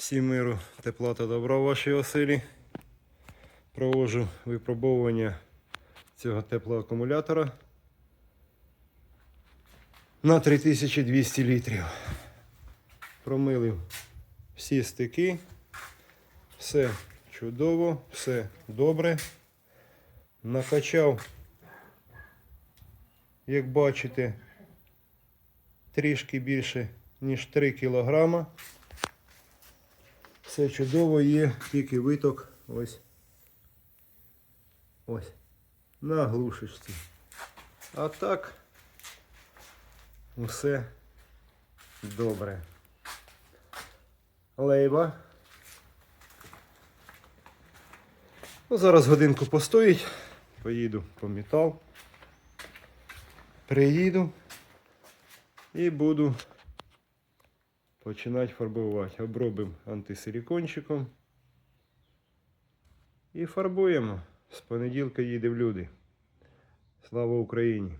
Всім миру, тепла та добра в вашій оселі. Проводжу випробовування цього теплоакумулятора на 3200 літрів. Промилив всі стики. Все чудово, все добре. Накачав, як бачите, трішки більше, ніж 3 кілограма. Все чудово є, тільки виток ось. Ось. На глушечці. А так усе добре. Лейба. Ну, зараз годинку постоїть. Поїду по метал. Приїду і буду починати фарбувати. Обробимо антисилікончиком. І фарбуємо. З понеділка їде в люди. Слава Україні!